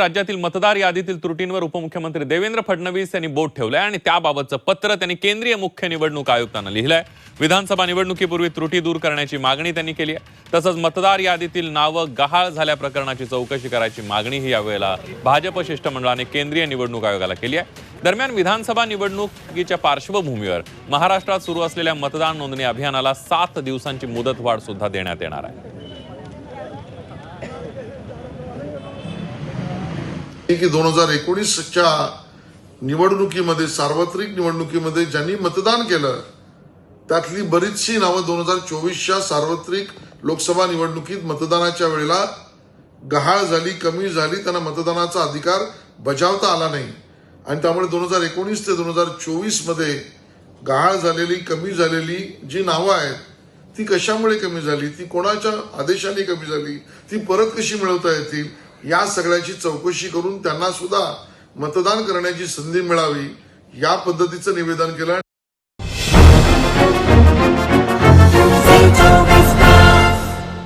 राज्यातील मतदार यादीतील त्रुटींवर उपमुख्यमंत्री देवेंद्र फडणवीस यांनी बोट ठेवलंय आणि त्याबाबतचं पत्र त्यांनी केंद्रीय मुख्य निवडणूक आयुक्तांना लिहिलंय. विधानसभा निवडणुकीपूर्वी त्रुटी दूर करण्याची मागणी त्यांनी केली आहे. तसंच मतदार यादीतील नावं गहाळ झाल्या प्रकरणाची चौकशी करायची मागणीही यावेळेला भाजप शिष्टमंडळाने केंद्रीय निवडणूक आयोगाला केली आहे. दरम्यान विधानसभा निवडणुकीच्या पार्श्वभूमीवर महाराष्ट्रात सुरू असलेल्या मतदान नोंदणी अभियानाला सात दिवसांची मुदतवाढ सुद्धा देण्यात येणार आहे. की दोन हजार एकोणीसच्या निवडणुकीमध्ये सार्वत्रिक निवडणुकीमध्ये ज्यांनी मतदान केलं त्यातली बरीचशी नावं दोन हजार चोवीसच्या सार्वत्रिक लोकसभा निवडणुकीत मतदानाच्या वेळेला गहाळ झाली कमी झाली त्यांना मतदानाचा अधिकार बजावता आला नाही. आणि त्यामुळे दोन हजार एकोणीस ते दोन हजार चोवीसमध्ये गहाळ झालेली कमी झालेली जी नावं आहेत ती कशामुळे कमी झाली? ती कोणाच्या आदेशाने कमी झाली? ती परत कशी मिळवता येतील? या सगळ्याची चौकशी करून त्यांना सुद्धा मतदान करण्याची संधी मिळावी या पद्धतीचं निवेदन केलं